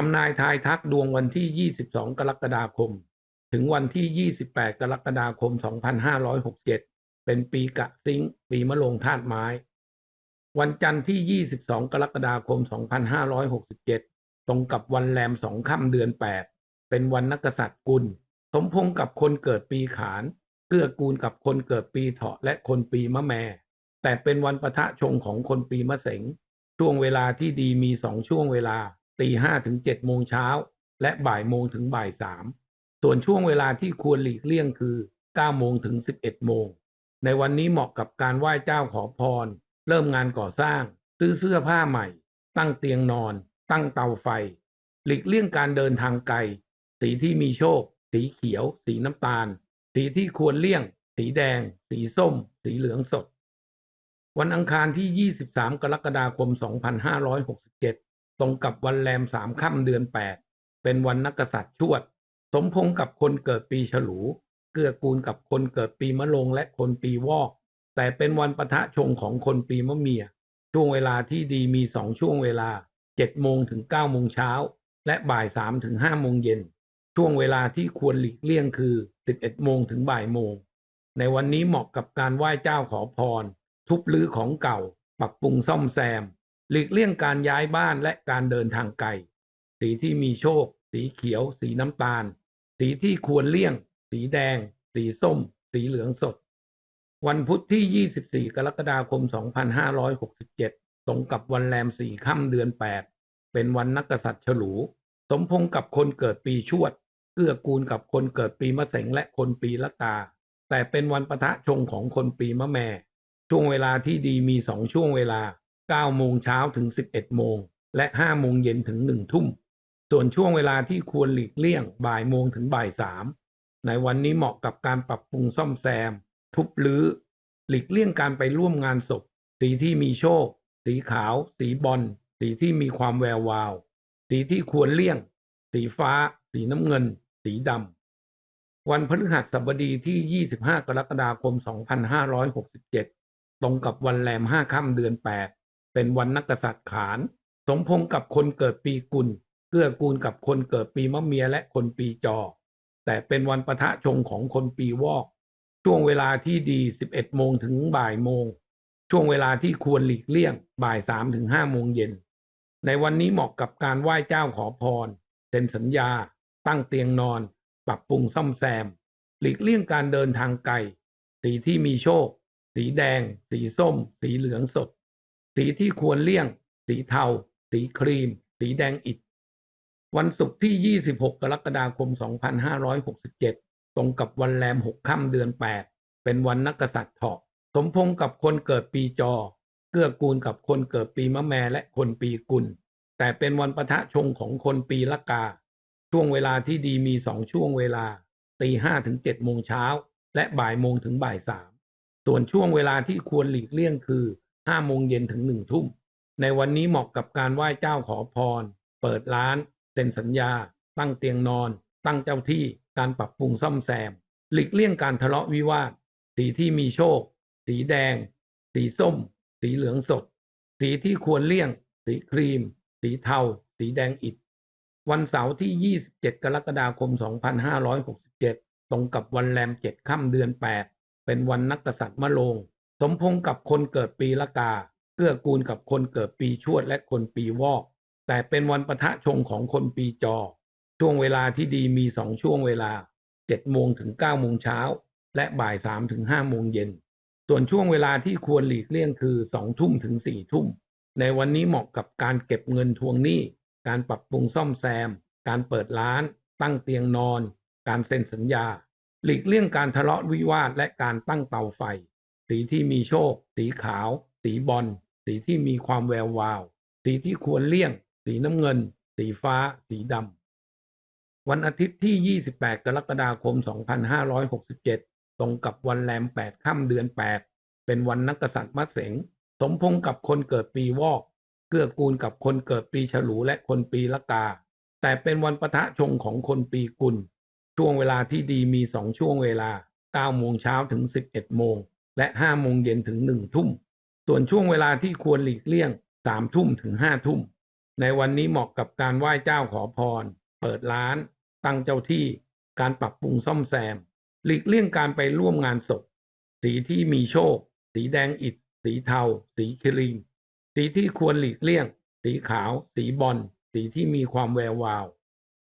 ทำนายทายทักดวงวันที่ 22 กรกฎาคม ถึงวันที่ 28 กรกฎาคม 2567 เป็นปีกะซิงปีมะโรงธาตุไม้ วันจันทร์ที่ 22 กรกฎาคม 2567 ตรงกับวันแรมสองค่ำเดือน 8 เป็นวันนักษัตริย์กุล สมพงกับคนเกิดปีขาน เกื้อกูลกับคนเกิดปีเถาะและคนปีมะแม่ แต่เป็นวันปะทะชงของคนปีมะเสงช่วงเวลาที่ดีมีสองช่วงเวลา ตีห้าถึงเจ็ดโมงเช้า และบ่ายโมงถึงบ่ายสามส่วนช่วงเวลาที่ควรหลีกเลี่ยงคือ9โมงถึง11โมง ในวันนี้เหมาะกับการไหว้เจ้าขอพร เริ่มงานก่อสร้าง ซื้อเสื้อผ้าใหม่ ตั้งเตียงนอน ตั้งเตาไฟ หลีกเลี่ยงการเดินทางไกล สีที่มีโชค สีเขียว สีน้ำตาล สีที่ควรเลี่ยง สีแดง สีส้ม สีเหลืองสดวันอังคารที่ 23 กรกฎาคม 2567 ตรงกับวันแรมสามค่ำเดือน8เป็นวันนักษัตริย์ชวด สมพงกับคนเกิดปีฉลู เกื้อกูลกับคนเกิดปีมะโรงและคนปีวอก แต่เป็นวันปะทะชงของคนปีมะเมีย ช่วงเวลาที่ดีมีสองช่วงเวลา7โมงถึง9โมงเช้า และบ่าย3ถึง5โมงเย็น ช่วงเวลาที่ควรหลีกเลี่ยงคือ11โมงถึงบ่ายโมง ในวันนี้เหมาะกับการไหว้เจ้าขอพร ทุบลื้อของเก่า ปรับปรุงซ่อมแซม หลีกเลี่ยงการย้ายบ้านและการเดินทางไกล สีที่มีโชค สีเขียว สีน้ำตาล สีที่ควรเลี่ยง สีแดง สีส้ม สีเหลืองสด วันพุธที่ 24 กรกฎาคม 2567 ตรงกับวันแรมสี่ค่ำเดือน 8 เป็นวันนักษัตริย์ฉลู สมพงษ์กับคนเกิดปีชวด เกื้อกูลกับคนเกิดปีมะเสงและคนปีละกา แต่เป็นวันปะทะชงของคนปีมะแม่ ช่วงเวลาที่ดีมีสองช่วงเวลา 9โมงเช้าถึง 11 โมง และ 5 โมงเย็นถึง 1 ทุ่ม ส่วนช่วงเวลาที่ควรหลีกเลี่ยงบ่ายโมงถึงบ่ายสามในวันนี้เหมาะกับการปรับปรุงซ่อมแซม ทุบลื้อ หลีกเลี่ยงการไปร่วมงานศพ สีที่มีโชค สีขาว สีบอล สีที่มีความแวววาว สีที่ควรเลี่ยง สีฟ้า สีน้ำเงิน สีดำ วันพฤหัสบดีที่ 25 กรกฎาคม 2567 ตรงกับวันแรม 5 ค่ำเดือน 8 เป็นวันนักษัตริย์ขานสมพงษ์กับคนเกิดปีกุลเกื้อกูลกับคนเกิดปีมะเมียและคนปีจอ แต่เป็นวันปะทะชงของคนปีวอก ช่วงเวลาที่ดี 11 โมงถึงบ่ายโมง ช่วงเวลาที่ควรหลีกเลี่ยงบ่าย3ถึง5โมงเย็น ในวันนี้เหมาะกับการไหว้เจ้าขอพรเซ็นสัญญา ตั้งเตียงนอน ปรับปรุงซ่อมแซม หลีกเลี่ยงการเดินทางไกล สีที่มีโชค สีแดง สีส้ม สีเหลืองสด สีที่ควรเลี่ยง สีเทา สีครีม สีแดงอิฐ วันศุกร์ที่ 26 กรกฎาคม 2567 ตรงกับวันแรม 6 ค่ำเดือน 8 เป็นวันนักษัตริย์เถาะสมพงษ์กับคนเกิดปีจอ เกื้อกูลกับคนเกิดปีมะแมและคนปีกุล แต่เป็นวันปะทะชงของคนปีละกา ช่วงเวลาที่ดีมีสองช่วงเวลา ตีห้าถึงเจ็ดโมงเช้า และบ่ายโมงถึงบ่ายสามส่วนช่วงเวลาที่ควรหลีกเลี่ยงคือ ห้าโมงเย็นถึงหนึ่งทุ่ม ในวันนี้เหมาะกับการไหว้เจ้าขอพร เปิดร้าน เซ็นสัญญา ตั้งเตียงนอน ตั้งเจ้าที่ การปรับปรุงซ่อมแซม หลีกเลี่ยงการทะเลาะวิวาท สีที่มีโชค สีแดง สีส้ม สีเหลืองสด สีที่ควรเลี่ยง สีครีม สีเทา สีแดงอิฐวันเสาร์ที่ 27 กรกฎาคม 2567 ตรงกับวันแรม 7 ค่ำเดือน 8 เป็นวันนักกษัตริย์มะโรง สมพงษ์กับคนเกิดปีละกา เกื้อกูลกับคนเกิดปีชวดและคนปีวอก แต่เป็นวันปะทะชงของคนปีจอ ช่วงเวลาที่ดีมีสองช่วงเวลา7โมงถึง9โมงเช้า และบ่าย3ถึง5โมงเย็น ส่วนช่วงเวลาที่ควรหลีกเลี่ยงคือ2ทุ่มถึง4ทุ่ม ในวันนี้เหมาะกับการเก็บเงินทวงหนี้ การปรับปรุงซ่อมแซม การเปิดร้าน ตั้งเตียงนอน การเซ็นสัญญา หลีกเลี่ยงการทะเลาะวิวาทและการตั้งเตาไฟ สีที่มีโชค สีขาว สีบอลสีที่มีความแวววาว สีที่ควรเลี่ยง สีน้ำเงิน สีฟ้า สีดำวันอาทิตย์ที่ 28 กรกฎาคม 2567 ตรงกับวันแรม 8 ค่ำเดือน 8 เป็นวันนักกษัตริย์มะเสงสมพงษ์กับคนเกิดปีวอก เกื้อกูลกับคนเกิดปีฉลูและคนปีละกา แต่เป็นวันปะทะชงของคนปีกุล ช่วงเวลาที่ดีมีสองช่วงเวลา9โมงเช้าถึง 11 โมง และ5โมงเย็นถึง1ทุ่ม ส่วนช่วงเวลาที่ควรหลีกเลี่ยง3ทุ่มถึง5ทุ่ม ในวันนี้เหมาะกับการไหว้เจ้าขอพร เปิดร้าน ตั้งเจ้าที่ การปรับปรุงซ่อมแซม หลีกเลี่ยงการไปร่วมงานศพ สีที่มีโชค สีแดงอิฐ สีเทา สีครีม สีที่ควรหลีกเลี่ยง สีขาว สีบอล สีที่มีความแวววาว